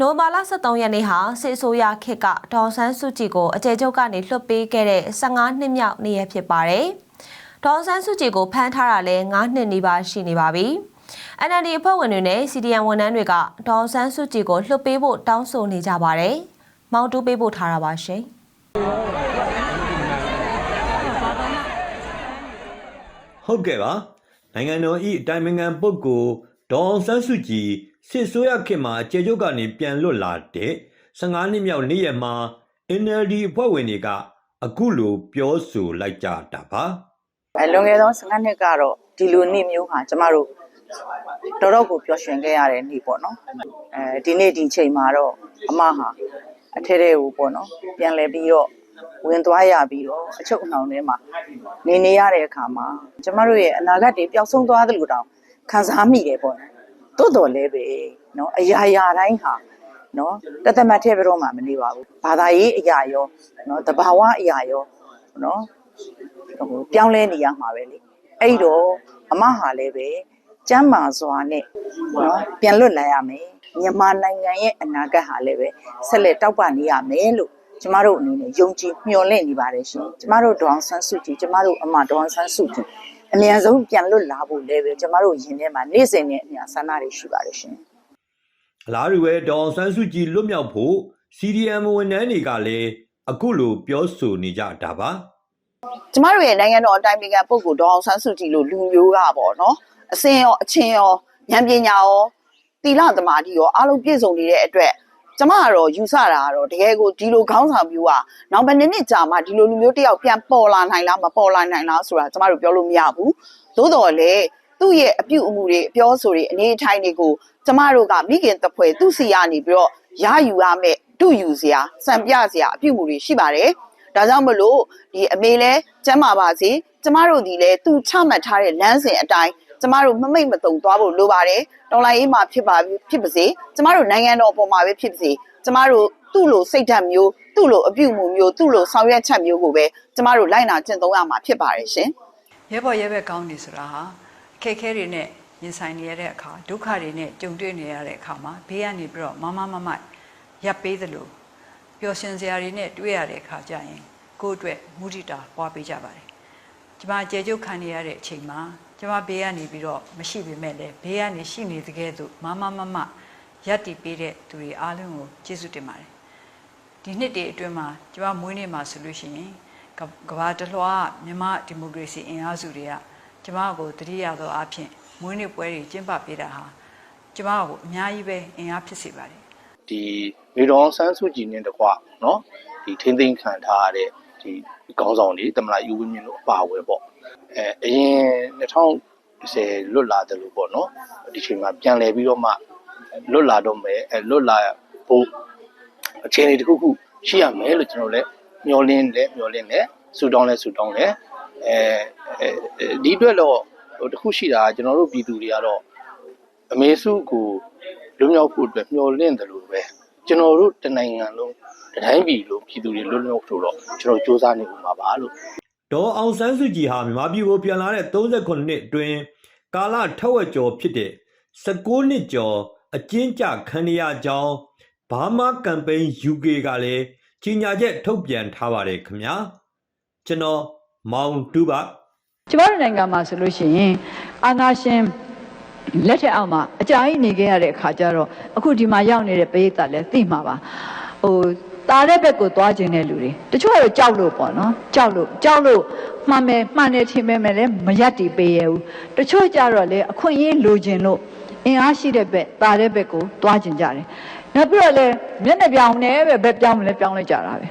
နိုဝင်ဘာလ23ရက်နေ့ဟာစစ်အစိုးရခေတ်ကဒေါ်ဆန်းစုကြည်ကိုအကြဲချုပ်ကနေလွှတ်ပေးခဲ့တဲ့15နှစ်မြောက်နေ့ရက်ဖြစ်ပါတယ်။ဒေါ်ဆန်းစုကြည်ကိုဖမ်းထားတာလည်း9နှစ်နီးပါးရှိနေပါပြီ။ NLD အဖွဲ့ဝင်တွေနဲ့ CDN ဝန်ထမ်းတွေကဒေါ်ဆန်းစုကြည်ကိုလွှတ်ပေးဖို့တောင်းဆိုနေကြပါတယ်။မောင်တူးပေးဖို့ထားတာပါရှင်။ဟုတ်ကဲ့ပါနိုင်ငံတော်ဤအတိုင်ပင်ခံပုဂ္ဂိုလ်ဒေါအောင်ဆန်းစုကြည် စစ်ဆိုးရခေတ်မှာကြေကျုပ်ကနေပြန်လွတ်လာတဲ့15နှစ်မြောက်နေ့ရက်မှာ NLD အဖွဲ့ဝင်တွေကအခုလိုပြောဆိုလိုက်ကြတာပါအဲလွန်ခဲ့သော15နှစ်ကတော့ဒီလိုနေ့မျိုးဟာကျမတို့တော်တော်ကိုပျော်ရွှင်ခဲ့ရတဲ့နေ့ပေါ့နော်အဲဒီနေ့ဒီချိန်မှာတော့အမဟာအထဲထဲကိုပေါ့နော်ပြန်လဲပြီးတော့ဝင်သွားရပြီးတော့အချုပ်အနှောင်ထဲမှာနေနေရတဲ့အခါမှာကျမတို့ရဲ့အနာဂတ်တွေပျောက်ဆုံးသွားသလိုတောင်ခံစားမိတယ်ပေါ့နော် တိုးတော်လဲပဲနော်အရာရာတိုင်းဟာနော်တသက်မတ်ထဲဘယ်တော့မှမနေပါဘူးဘာသာရေးအရာရောနော်တဘာဝအရာရောနော်ဟိုပြောင်းလဲနေရမှာပဲလေအဲ့တော့အမဟာလည်းပဲကျမ်းမာစွာနဲ့နော်ပြန်လွတ်လာရမယ်မြန်မာနိုင်ငံရဲ့အနာဂတ်ဟာလည်းပဲဆက်လက်တောက်ပနေရမယ်လို့ကျမတို့အနေနဲ့ယုံကြည်မျှော်လင့်နေပါတယ်ရှင်ကျမတို့ဒေါအောင်ဆန်းစုကြည်ကျမတို့အမဒေါအောင်ဆန်းစုကြည် အမြန်ဆုံးပြန်လွတ်လာဖို့လည်းပဲကျမတို့ယင်ထဲမှာနေ့စဉ်နဲ့အမျှဆန္ဒတွေရှိပါတယ်ရှင်အလားတူပဲဒေါအောင်ဆန်းစုကြည်လွတ်မြောက်ဖို့ CDM ဝန်ထမ်းတွေကလည်းအခုလိုပြောဆိုနေကြတာပါကျမတို့ရဲ့နိုင်ငံတော်အတိုင်ပင်ခံပုဂ္ဂိုလ်ဒေါအောင်ဆန်းစုကြည်လို့လူမျိုးကပေါ့နော်အစင်ရောအချင်းရောဉာဏ်ပညာရောတီလသမာဓိရောအားလုံးပြည့်စုံနေတဲ့အတွက် ကျမကတော့ယူဆတာကတော့တကယ်ကိုဒီလိုခေါင်းဆောင်မျိုးကနောက်ဘယ်နှစ်နှစ်ကြာမှဒီလိုလူမျိုးတစ်ယောက်ပြန်ပေါ်လာနိုင်လားမပေါ်လာနိုင်လားဆိုတာကျမတို့ပြောလို့မရဘူးသို့တော်လည်းသူ့ရဲ့အပြုအမူတွေအပြောဆိုတွေအနေအထိုင်တွေကိုကျမတို့ကမိခင်တပွဲသူ့စီကနေပြီးတော့ရယူရမယ်တူယူစရာစံပြစရာအပြုအမူတွေရှိပါတယ်ဒါကြောင့်မလို့ဒီအမေလဲကျမ်းမာပါစေကျမတို့ဒီလဲသူချမှတ်ထားတဲ့လမ်းစဉ်အတိုင်း ကျမတို့မမိတ်မတုံသွားဖို့လိုပါတယ်တော်လိုင်းအေးမှာဖြစ်ပါဖြစ်ပါစေကျမတို့နိုင်ငံတော်ပေါ်မှာပဲဖြစ်ပါစေကျမတို့သူ့လိုစိတ်ဓာတ်မျိုးသူ့လိုအပြုအမူမျိုးသူ့လိုဆောင်ရွက်ချက်မျိုးကိုပဲကျမတို့လိုက်နာကျင့်သုံးရမှာဖြစ်ပါတယ်ရှင်ရဲဘော်ရဲဘက်ကောင်းနေဆိုတာဟာအခက်အခဲတွေနဲ့ရင်ဆိုင်နေရတဲ့အခါဒုက္ခတွေနဲ့ကြုံတွေ့နေရတဲ့အခါမှာဘေးကနေပြီးတော့မမမမရပ်ပေးသလိုပျော်ရွှင်စရာတွေနဲ့တွေ့ရတဲ့အခါကျရင်ကိုယ့်အတွက်မုဒိတာပွားပေးကြပါတယ်။ကျွန်မကြေကျုပ်ခံနေရတဲ့အချိန်မှာ ကျမဘေးကနေပြီးတော့မရှိပေမဲ့လည်းဘေးကနေရှိနေတကယ်သို့မမမမရပ်တည်ပေးတဲ့သူတွေအားလုံးကိုကျေးဇူးတင်ပါတယ်ဒီနှစ်တွေအတွင်းမှာကျမမွေးနေ့မှာဆိုလို့ရှိရင်ကဘာတလွှားမြန်မာဒီမိုကရေစီအင်အားစုတွေကကျမကိုတတိယသောအဖြစ်မွေးနေ့ပွဲတွေကျင်းပပေးတာဟာကျမကိုအများကြီးပဲအင်အားဖြစ်စေပါတယ်ဒီမေတော်ဆန်းစုကြည်နဲ့တကွနော်ဒီထင်းထင်းခံထားရတဲ့ စီကောင်းဆောင်တွေတမလာယူဝင်းမြင့်တို့အပါအဝင်ပေါ့အဲအရင်2010လွတ်လာတယ်လို့ပေါ့နော်ဒီချိန်မှာပြန်လဲပြီးတော့မှလွတ်လာတော့မယ်အဲလွတ်လာဖို့အခြေအနေတစ်ခုခုရှိရမယ်လို့ကျွန်တော်လည်းမျှော်လင့်တယ်မျှော်လင့်တယ်ဆူတောင်းလဲဆူတောင်းတယ်အဲဒီအတွက်တော့ဟိုတခုရှိတာကျွန်တော်တို့ပြည်သူတွေကတော့အမေစုကိုလွမြောက်ဖို့အတွက်မျှော်လင့်တယ်လို့ပဲကျွန်တော်တို့တနိုင်ငံလုံး တတိုင်းပြည်လုံးပြည်သူတွေလွတ်မြောက်ဖို့တော့ကျွန်တော်စ조사နေဦးမှာပါလို့ဒေါ်အောင်ဆန်းစုကြည်ဟာမြန်မာပြည်ကိုပြန်လာတဲ့38နှစ်အတွင်းကာလထက်ဝက်ကျော်ဖြစ်တဲ့16နှစ်ကျော်အကျဉ်းချခံရကြောင်းဘာမာကမ်ပိန်း UK ကလည်းကြီးညာချက်ထုတ်ပြန်ထားပါတယ်ခင်ဗျာကျွန်တော်မောင်တူပါကျမတို့နိုင်ငံမှာဆိုလို့ရှိရင်အာနာရှင်လက်ထက်အောက်မှာအကြာကြီးနေခဲ့ရတဲ့အခါကျတော့အခုဒီမှာရောက်နေတဲ့ပရိသတ်လည်းသိမှာပါဟို တာတဲ့ဘက်ကိုသွားခြင်းတဲ့လူတွေတချို့ကတော့ကြောက်လို့ပေါ့နော်ကြောက်လို့ကြောက်လို့မှန်မယ်မှန်တယ်ထင်မယ်မယ်လည်းမရက်တီပေးရဘူးတချို့ကြတော့လေအခွင့်အရေးလိုချင်လို့အင်အားရှိတဲ့ဘက်တာတဲ့ဘက်ကိုသွားခြင်းကြတယ်နောက်ပြီးတော့လေမျက်နှာပြောင်နဲ့ပဲဘက်ပြောင်းမလဲပြောင်းလိုက်ကြတာပဲ